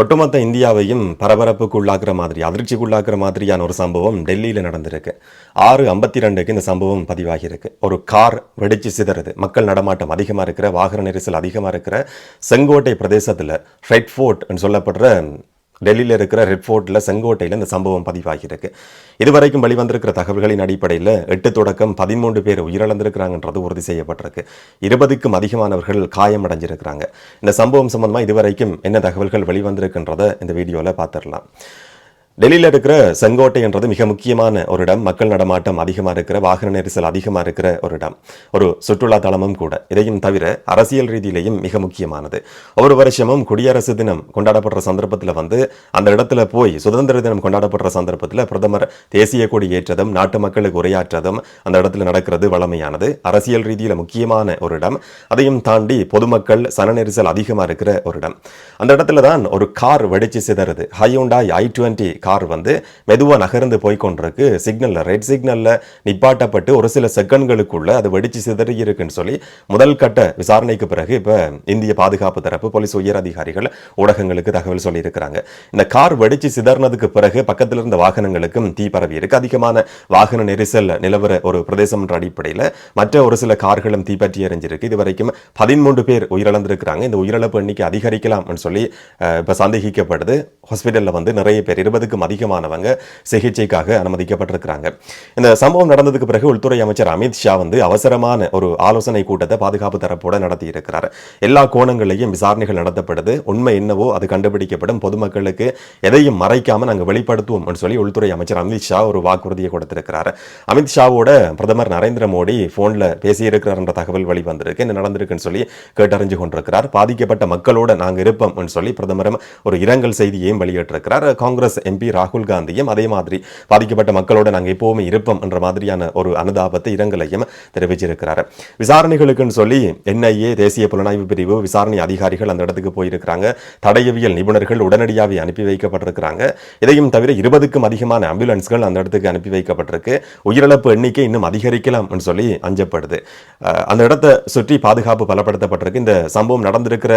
ஒட்டுமொத்த இந்தியாவையும் பரபரப்புக்குள்ளாக்குற மாதிரி அதிர்ச்சிக்குள்ளாக்குற மாதிரியான ஒரு சம்பவம் டெல்லியில் நடந்திருக்கு. ஆறு ஐம்பத்தி ரெண்டுக்கு இந்த சம்பவம் பதிவாகியிருக்கு. ஒரு கார் வெடிச்சு சிதறது. மக்கள் நடமாட்டம் அதிகமாக இருக்கிற வாகன நெரிசல் அதிகமாக இருக்கிற செங்கோட்டை பிரதேசத்தில் ரெட் ஃபோர்ட் சொல்லப்படுற டெல்லியில் இருக்கிற ரெட் ஃபோர்ட்டில் செங்கோட்டையில் இந்த சம்பவம் பதிவாகியிருக்கு. இதுவரைக்கும் வெளிவந்திருக்கிற தகவல்களின் அடிப்படையில் எட்டு தொடக்கம் பதிமூன்று பேர் உயிரிழந்திருக்கிறாங்கன்றது உறுதி செய்யப்பட்டிருக்கு. இருபதுக்கும் அதிகமானவர்கள் காயமடைஞ்சிருக்கிறாங்க. இந்த சம்பவம் சம்பந்தமாக இதுவரைக்கும் என்ன தகவல்கள் வெளிவந்திருக்குன்றதை இந்த வீடியோவில் பார்த்துடலாம் டெல்லியில் இருக்கிற செங்கோட்டைன்றது மிக முக்கியமான ஒரு இடம். மக்கள் நடமாட்டம் அதிகமாக இருக்கிற வாகன நெரிசல் அதிகமாக இருக்கிற ஒரு இடம். ஒரு சுற்றுலா தலமும் கூட. இதையும் தவிர அரசியல் ரீதியிலையும் மிக முக்கியமானது. ஒவ்வொரு வருஷமும் குடியரசு தினம் கொண்டாடப்படுற சந்தர்ப்பத்தில் வந்து அந்த இடத்துல போய் சுதந்திர தினம் கொண்டாடப்படுற சந்தர்ப்பத்தில் பிரதமர் தேசிய கொடி ஏற்றதும் நாட்டு மக்களுக்கு உரையாற்றதும் அந்த இடத்துல நடக்கிறது வளமையானது. அரசியல் ரீதியில் முக்கியமான ஒரு இடம். அதையும் தாண்டி பொதுமக்கள் சன நெரிசல் அதிகமாக இருக்கிற ஒரு இடம். அந்த இடத்துல தான் ஒரு கார் வெடிச்சு சிதறுது. ஹையுண்டாய் ஐ டுவெண்ட்டி கார் வந்து மெதுவாக நகர்ந்து போய் கொண்டிருக்கு சிக்னலில் ரெட் சிக்னலில் நிப்பாட்டப்பட்டு ஒரு சில செகண்ட்களுக்குள்ள அது வெடிச்சு சிதறி இருக்குன்னு சொல்லி முதல் கட்ட விசாரணைக்கு பிறகு இப்போ இந்திய பாதுகாப்பு தரப்பு போலீஸ் உயர் அதிகாரிகள் ஊடகங்களுக்கு தகவல் சொல்லியிருக்கிறாங்க. இந்த கார் வெடிச்சு சிதறினதுக்கு பிறகு பக்கத்தில் இருந்த வாகனங்களுக்கும் தீ பரவி இருக்கு. அதிகமான வாகன நெரிசல் நிலவர ஒரு பிரதேசம் என்ற அடிப்படையில் மற்ற ஒரு சில கார்களும் தீப்பற்றி எறிஞ்சிருக்கு இது வரைக்கும் பதிமூன்று பேர் உயிரிழந்திருக்கிறாங்க. இந்த உயிரிழப்பு எண்ணிக்கை அதிகரிக்கலாம்னு சொல்லி இப்போ சந்தேகிக்கப்படுது. ஹாஸ்பிட்டலில் வந்து நிறைய பேர் இருபதுக்கும் அதிகமானவங்க சிகிச்சைக்காக அனுமதிக்கப்பட்டிருக்கிறாங்க. இந்த சம்பவம் நடந்ததுக்கு பிறகு உள்துறை அமைச்சர் அமித் ஷா வந்து அவசரமான ஒரு ஆலோசனை கூட்டத்தை பாதுகாப்பு தரப்போட நடத்தியிருக்கிறார். எல்லா கோணங்களையும் விசாரணைகள் நடத்தப்படுது. உண்மை என்னவோ அது கண்டுபிடிக்கப்படும். பொதுமக்களுக்கு எதையும் மறைக்காம நாங்கள் வெளிப்படுத்துவோம் சொல்லி உள்துறை அமைச்சர் அமித் ஷா ஒரு வாக்குறுதியை கொடுத்திருக்கிறார். அமித் ஷாவோட பிரதமர் நரேந்திர மோடி போன்ல பேசியிருக்கிறார் என்ற தகவல் வெளிவந்திருக்கு. என்ன நடந்திருக்குன்னு சொல்லி கேட்டறிஞ்சு கொண்டிருக்கிறார். பாதிக்கப்பட்ட மக்களோட நாங்கள் இருப்போம் சொல்லி பிரதமரும் ஒரு இரங்கல் செய்தியையும் வெளியிட்டிருக்கிறார். காங்கிரஸ் எம்பி ராகுல் காந்தியும் அதே மாதிரி பாதிக்கப்பட்ட மக்களோட நாங்கள் எப்போவுமே இருப்போம் என்ற மாதிரியான ஒரு அனுதாபத்தை இரங்கலையும் தெரிவிச்சிருக்கிறார். விசாரணைகளுக்குன்னு சொல்லி என்ஐஏ தேசிய புலனாய்வு பிரிவு விசாரணை அதிகாரிகள் அந்த இடத்துக்கு போயிருக்கிறாங்க. தடயவியல் நிபுணர்கள் உடனடியாக அனுப்பி வைக்கப்பட்டிருக்கிறாங்க. இதையும் தவிர இருபதுக்கும் அதிகமான ஆம்புலன்ஸ்கள் அந்த இடத்துக்கு அனுப்பி வைக்கப்பட்டிருக்கு. உயிரிழப்பு எண்ணிக்கை இன்னும் அதிகரிக்கலாம் சொல்லி அஞ்சப்படுது. அந்த இடத்தை சுற்றி பாதுகாப்பு பலப்படுத்தப்பட்டிருக்கு. இந்த சம்பவம் நடந்திருக்கிற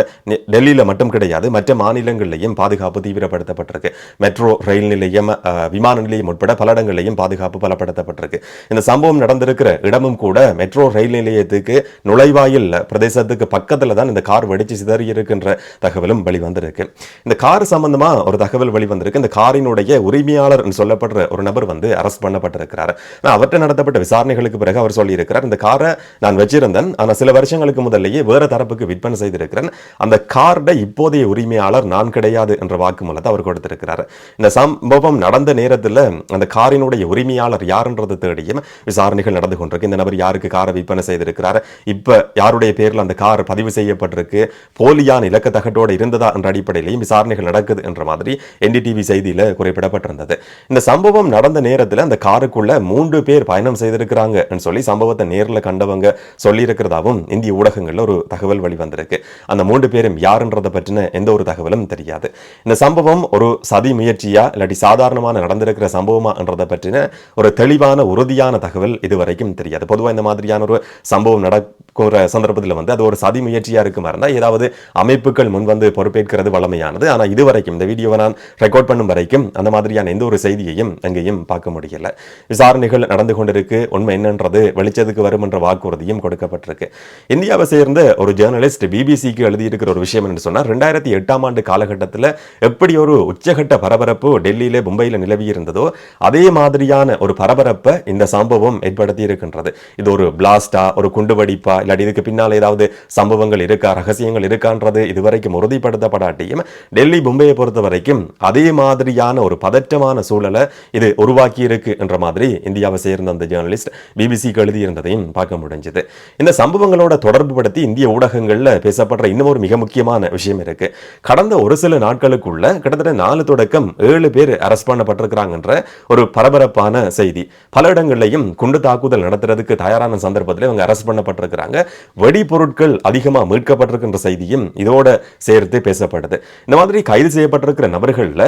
டெல்லியில் மட்டும் கிடையாது மற்ற மாநிலங்களிலையும் பாதுகாப்பு தீவிரப்படுத்தப்பட்டிருக்கு. மெட்ரோ ரயில் நிலையம் விமான நிலையம் உட்பட பல இடங்களிலையும் பாதுகாப்பு பலப்படுத்தப்பட்டிருக்கு. இந்த சம்பவம் நடந்திருக்கிற இடமும் கூட மெட்ரோ ரயில் நிலையத்துக்கு நுழைவாயில் பிரதேசத்துக்கு பக்கத்தில் தான் இந்த கார் வெடிச்சு சிதறி இருக்கின்ற தகவலும் வெளிவந்திருக்கு. இந்த கார் சம்பந்தமா ஒரு தகவல் வெளிவந்திருக்கு. இந்த காரினுடைய உரிமையாளர் சொல்லப்படுற ஒரு நபர் வந்து அரெஸ்ட் பண்ணப்பட்டிருக்கிறார். ஆனா அவர்கிட்ட நடத்தப்பட்ட விசாரணைகளுக்கு பிறகு அவர் சொல்லியிருக்கிறார் இந்த காரை நான் வச்சிருந்தேன். ஆனால் சில வருஷங்களுக்கு முதல்லையே வேற தரப்புக்கு விற்பனை செய்திருக்கிறேன். அந்த கார்டை இப்போதைய உரிமையாளர் நான் கிடையாது என்ற வாக்குமூலத்தை அவர் கொடுத்திருக்கிறார். இந்த சம்பவம் நடந்த நேரத்தில் அந்த காரினுடைய உரிமையாளர் யாருன்றதை தேடியும் விசாரணைகள் நடந்து கொண்டிருக்கு. இந்த நபர் யாருக்கு காரை விற்பனை செய்திருக்கிறார்? இப்போ யாருடைய பேரில் அந்த கார் பதிவு செய்யப்பட்டிருக்கு? போலியான இலக்க தகட்டோடு இருந்ததா என்ற அடிப்படையிலையும் விசாரணைகள் நடக்குது என்ற மாதிரி என்டிடிவி செய்தியில் குறிப்பிடப்பட்டிருந்தது. இந்த சம்பவம் நடந்த நேரத்தில் அந்த காருக்குள்ள மூன்று பேர் பயணம் செய்திருக்கிறாங்க சொல்லி சம்பவத்தை நேரில் கண்டவங்க சொல்லியிருக்கிறதாவும் இந்திய ஊடகங்களில் ஒரு தகவல் வெளிவந்திருக்கு. அந்த மூன்று பேரும் யாருன்றதை பற்றின எந்த ஒரு தகவலும் தெரியாது. இந்த சம்பவம் ஒரு சதி முயற்சியா இல்லாட்டி சாதாரணமான நடந்திருக்கிற சம்பவமான்றதை பற்றின ஒரு தெளிவான உறுதியான தகவல் இதுவரைக்கும் தெரியாது. பொதுவாக இந்த மாதிரியான ஒரு சம்பவம் நடக்கிற சந்தர்ப்பத்தில் வந்து அது ஒரு சதி முயற்சியாக இருக்குமா இருந்தால் ஏதாவது அமைப்புகள் முன் வந்து பொறுப்பேற்கிறது வளமையானது. ஆனால் இதுவரைக்கும் இந்த வீடியோவை நான் ரெக்கார்ட் பண்ணும் வரைக்கும் அந்த மாதிரியான எந்த ஒரு செய்தியையும் எங்கேயும் பார்க்க முடியல. விசாரணைகள் நடந்து கொண்டிருக்கு. உண்மை என்னன்றது வெளிச்சத்துக்கு வரும் என்ற வாக்குறுதியும் கொடுக்கப்பட்டிருக்கு. இந்தியாவை சேர்ந்த ஒரு ஜேர்னலிஸ்ட் பிபிசிக்கு எழுதியிருக்கிற ஒரு விஷயம் என்று சொன்னால் ரெண்டாயிரத்தி எட்டாம் ஆண்டு காலகட்டத்தில் எப்படி ஒரு உச்சகட்ட பரபரப்பு டெல்லியிலே மும்பையில் நிலவி இருந்ததோ அதே மாதிரியான ஒரு பரபரப்பை இந்த சம்பவம் ஏற்படுத்தி இருக்கின்றது இது ஒரு பிளாஸ்டா ஒரு குண்டுவெடிப்பா இல்லாட்டி இதுக்கு பின்னால் ஏதாவது சம்பவங்கள் இருக்கா ரகசியங்கள் இருக்கான்றது இதுவரைக்கும் உறுதிப்படுத்தப்படாட்டியும் டெல்லி மும்பையை பொறுத்த வரைக்கும் அதே மாதிரியான ஒரு பதற்றமான சூழலை இது உருவாக்கி இருக்கு என்ற மாதிரி இந்தியாவை சேர்ந்த அந்த ஜேர்னலிஸ்ட் பிபிசிக்கு எழுதியிருந்ததையும் பார்க்க முடிஞ்சது. இந்த சம்பவங்களோட தொடர்பு படுத்தி இந்திய ஊடகங்களில் பேசப்படுற இன்னும் ஒரு மிக முக்கியமான விஷயம் இருக்கு. கடந்த ஒரு சில நாட்களுக்குள்ள கிட்டத்தட்ட நாலு தொடக்கம் ஏழு பேர் அரெஸ்ட் பண்ணப்பட்டிருக்கிறாங்கன்ற ஒரு பரபரப்பான செய்தி. பல இடங்கள்லையும் குண்டு தாக்குதல் நடத்துறதுக்கு தயாரான சந்தர்ப்பத்தில் இவங்க அரெஸ்ட் பண்ணப்பட்டிருக்கிறாங்க. வெடிபொருட்கள் அதிகமாக மீட்கப்பட்டிருக்கின்ற செய்தியும் இதோட சேர்த்து பேசப்படுது. இந்த மாதிரி கைது செய்யப்பட்டிருக்கிற நபர்கள்ல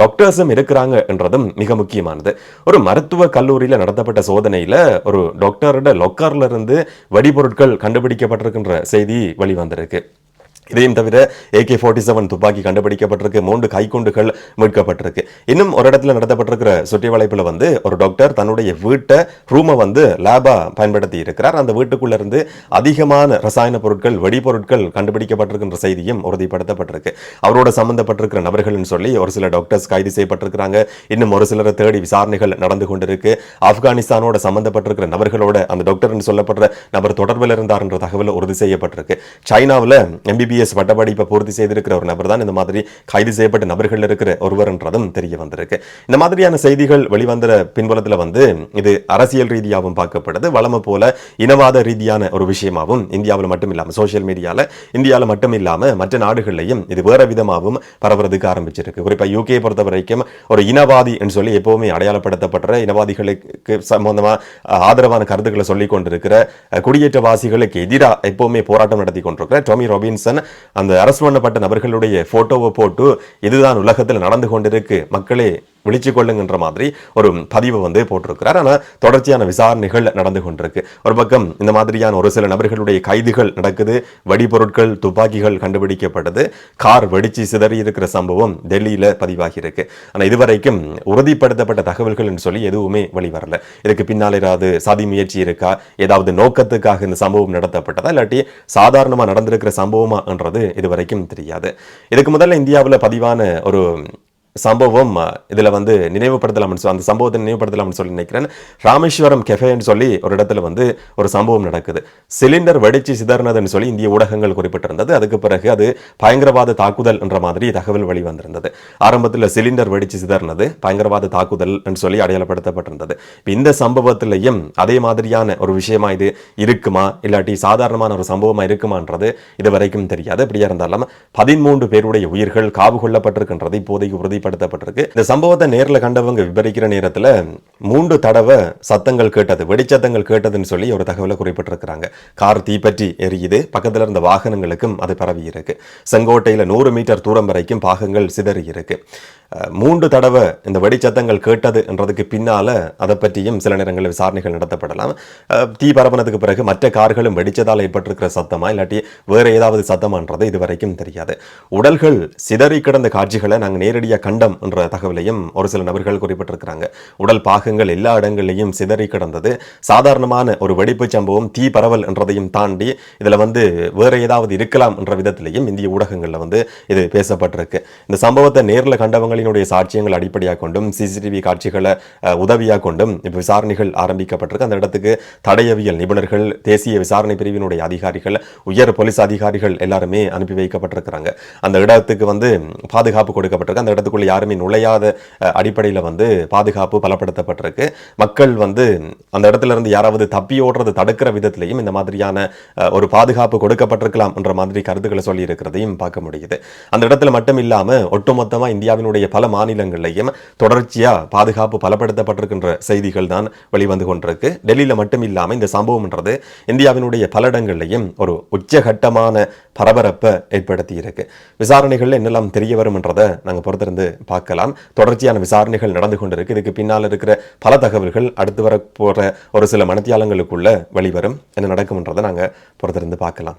டாக்டர்ஸும் இருக்கிறாங்க என்றதும் மிக முக்கியமானது. ஒரு மருத்துவ கல்லூரியில் நடத்தப்பட்ட சோதனையில் ஒரு டாக்டரோட லொக்கர்ல இருந்து வெடிபொருட்கள் கண்டுபிடிக்கப்பட்டிருக்கின்ற செய்தி வெளிவந்திருக்கு. இதையும் தவிர ஏகே ஃபார்ட்டி செவன் துப்பாக்கி கண்டுபிடிக்கப்பட்டிருக்கு மூன்று கைக்குண்டுகள் மீட்கப்பட்டிருக்கு. இன்னும் ஒரு இடத்துல நடத்தப்பட்டிருக்கிற சுற்றி வளைப்பில் வந்து ஒரு டாக்டர் தன்னுடைய வீட்டை ரூமை வந்து லேபா பயன்படுத்தி இருக்கிறார். அந்த வீட்டுக்குள்ள இருந்து அதிகமான ரசாயன பொருட்கள் வெடிபொருட்கள் கண்டுபிடிக்கப்பட்டிருக்கின்ற செய்தியும் உறுதிப்படுத்தப்பட்டிருக்கு. அவரோட சம்பந்தப்பட்டிருக்கிற நபர்கள்னு சொல்லி ஒரு சில டாக்டர்ஸ் கைது செய்யப்பட்டிருக்கிறாங்க. இன்னும் ஒரு சிலரை தேடி விசாரணைகள் நடந்து கொண்டிருக்கு. ஆப்கானிஸ்தானோட சம்பந்தப்பட்டிருக்கிற நபர்களோட அந்த டாக்டர்னு சொல்லப்படுற நபர் தொடர்பில் இருந்தார் என்ற தகவல் உறுதி செய்யப்பட்டிருக்கு. சைனாவில் எம்பிபிஎஸ் பட்டப்படிப்பை பூர்த்தி செய்திருக்கிற ஒரு நபர் தான் இந்த மாதிரி கைது செய்யப்பட்ட நபர்கள் இருக்கிற ஒருவர்ன்றதும் தெரிய வந்திருக்கு. இந்த மாதிரியான செய்திகள் வெளிவந்த பின்புலத்தில் வந்து இது அரசியல் ரீதியாகவும் பார்க்கப்படுது. வளமை போல இனவாத ரீதியான ஒரு விஷயமாகவும் இந்தியாவில் மட்டும் இல்லாமல் சோசியல் மீடியாவில் இந்தியாவில் மட்டும் இல்லாமல் மற்ற நாடுகள்லையும் இது வேற விதமாகவும் பரவுறதுக்கு ஆரம்பிச்சிருக்கு. குறிப்பாக யூகே பொறுத்த வரைக்கும் ஒரு இனவாதி என்று சொல்லி எப்பவுமே அடையாளப்படுத்தப்படுற இனவாதிகளுக்கு சம்பந்தமாக ஆதரவான கருத்துக்களை சொல்லிக் கொண்டிருக்கிற குடியேற்றவாசிகளுக்கு எதிராக எப்பவுமே போராட்டம் நடத்தி கொண்டிருக்கிற டொமி ராபின்சன் அந்த அரசு பண்ணப்பட்ட நபர்களுடைய போட்டோவை போட்டு இதுதான் உலகத்தில் நடந்து கொண்டிருக்கு. மக்களே விழிச்சு கொள்ளுங்கன்ற மாதிரி ஒரு பதிவை வந்து போட்டிருக்கிறார். ஆனால் தொடர்ச்சியான விசாரணைகள் நடந்து கொண்டிருக்கு. ஒரு பக்கம் இந்த மாதிரியான ஒரு சில நபர்களுடைய கைதுகள் நடக்குது வெடிபொருட்கள் துப்பாக்கிகள் கண்டுபிடிக்கப்பட்டது கார் வெடிச்சு சிதறி இருக்கிற சம்பவம் டெல்லியில் பதிவாகி இருக்கு ஆனால் இதுவரைக்கும் உறுதிப்படுத்தப்பட்ட தகவல்கள் என்று சொல்லி எதுவுமே வெளிவரல. இதுக்கு பின்னால் ஏதாவது சதி முயற்சி இருக்கா? ஏதாவது நோக்கத்துக்காக இந்த சம்பவம் நடத்தப்பட்டதா? இல்லாட்டி சாதாரணமாக நடந்திருக்கிற சம்பவமான்றது இதுவரைக்கும் தெரியாது. இதுக்கு முதல்ல இந்தியாவில் பதிவான ஒரு சம்பவம் இதில் வந்து நினைவுபடுத்தலாம்னு சொல்லி அந்த சம்பவத்தை நினைவுபடுத்தலாம்னு சொல்லி நினைக்கிறேன். ராமேஸ்வரம் கெஃபேன்னு சொல்லி ஒரு இடத்துல வந்து ஒரு சம்பவம் நடக்குது. சிலிண்டர் வெடிச்சு சிதறினதுன்னு சொல்லி இந்திய ஊடகங்கள் குறிப்பிட்டிருந்தது. அதுக்கு பிறகு அது பயங்கரவாத தாக்குதல் என்ற மாதிரி தகவல் வெளிவந்திருந்தது ஆரம்பத்தில் சிலிண்டர் வெடிச்சு சிதறினது பயங்கரவாத தாக்குதல் என்று சொல்லி அடையாளப்படுத்தப்பட்டிருந்தது. இந்த சம்பவத்திலையும் அதே மாதிரியான ஒரு விஷயமா இது இருக்குமா? இல்லாட்டி சாதாரணமான ஒரு சம்பவமா இருக்குமான்றது இது வரைக்கும் தெரியாது. இப்படியா இருந்தாலும் பதிமூன்று பேருடைய உயிர்கள் காவு கொள்ளப்பட்டிருக்கின்றது. இப்போதைக்கு உறுதிப்படுத்தப்பட்டிருக்கு இந்த சம்பவத்தை நேர்ல கண்டவங்க விபரிக்கிற நேரத்தில் மூன்று தடவை சத்தங்கள் கேட்டது வெடிச்சத்தங்கள் கேட்டதுன்னு சொல்லி ஒரு தகவலை குறிப்பிட்டிருக்கிறாங்க. கார் தீப்பற்றி எரியுது. பக்கத்துல இருந்த வாகனங்களுக்கும் அது பரவி இருக்கு. செங்கோட்டையில நூறு மீட்டர் தூரம் வரைக்கும் பாகங்கள் சிதறி இருக்கு. மூன்று தடவை இந்த வெடிச்சத்தங்கள் கேட்டதுன்றதுக்கு பின்னால அதை பற்றியும் சில நேரங்களில் விசாரணைகள் நடத்தப்படலாம். அஹ், தீ பரப்பினதுக்கு பிறகு மற்ற கார்களும் வெடிச்சதால் ஏற்பட்டிருக்கிற சத்தமா இல்லாட்டி வேறு ஏதாவது சத்தமான்றது இதுவரைக்கும் தெரியாது. உடல்கள் சிதறி கிடந்த காட்சிகளை நாங்கள் நேரடியாக கண்டம் என்ற தகவலையும் ஒரு சில நபர்கள் குறிப்பிட்டிருக்கிறாங்க. உடல் பாகங்கள் எல்லா இடங்களிலையும் சிதறி கிடந்தது. சாதாரணமான ஒரு வெடிப்பு சம்பவம் தீ பரவல் என்றதையும் தாண்டி இதுல வந்து வேற ஏதாவது இருக்கலாம் என்ற விதத்திலையும் இந்திய ஊடகங்களில் வந்து இது பேசப்பட்டிருக்கு. இந்த சம்பவத்தை நேரில் கண்டவங்களினுடைய சாட்சியங்கள் அடிப்படையாக கொண்டும் சிசிடிவி காட்சிகளை உதவியாக கொண்டும் இப்போ விசாரணைகள் ஆரம்பிக்கப்பட்டிருக்கு. அந்த இடத்துக்கு தடயவியல் நிபுணர்கள் தேசிய விசாரணை பிரிவினுடைய அதிகாரிகள் உயர் போலீஸ் அதிகாரிகள் எல்லாருமே அனுப்பி வைக்கப்பட்டிருக்கிறாங்க. அந்த இடத்துக்கு வந்து பாதுகாப்பு கொடுக்கப்பட்டிருக்கு. அந்த இடத்துக்குள்ள யாருமே நுழையாத அடிப்படையில் வந்து பாதுகாப்பு பலப்படுத்தப்பட்டிருக்கு மக்கள் வந்து அந்த இடத்துல இருந்து யாராவது தப்பி ஓடுறது தடுக்கிற விதத்திலையும் இந்த மாதிரியான ஒரு பாதுகாப்பு கொடுக்கப்பட்டிருக்கலாம் என்ற மாதிரி கருத்துக்களை சொல்லி இருக்கிறதையும் பார்க்க முடியுது. அந்த இடத்துல மட்டும் இல்லாமல் ஒட்டுமொத்தமா இந்தியாவினுடைய பல மாநிலங்கள்லையும் தொடர்ச்சியா பாதுகாப்பு பலப்படுத்தப்பட்டிருக்கின்ற செய்திகள் தான் வெளிவந்து கொண்டிருக்கு. டெல்லியில மட்டும் இல்லாமல் இந்த சம்பவம்ன்றது இந்தியாவினுடைய பல இடங்கள்லையும் ஒரு உச்சகட்டமான பரபரப்பை ஏற்படுத்தி இருக்கு விசாரணைகள்ல என்னெல்லாம் தெரிய வரும்ன்றதை நாங்க பொறுத்திருந்து பார்க்கலாம். தொடர்ச்சியான விசாரணைகள் நடந்து கொண்டிருக்கு. இதுக்கு பின்னால் இருக்கிற பல தகவல்கள் அடுத்து வர போற ஒரு சில மனத்தியாலங்களுக்குள்ள வெளிவரும். என்ன நடக்கும்ன்றதை நாங்க பொறுத்திருந்து பார்க்கலாம்.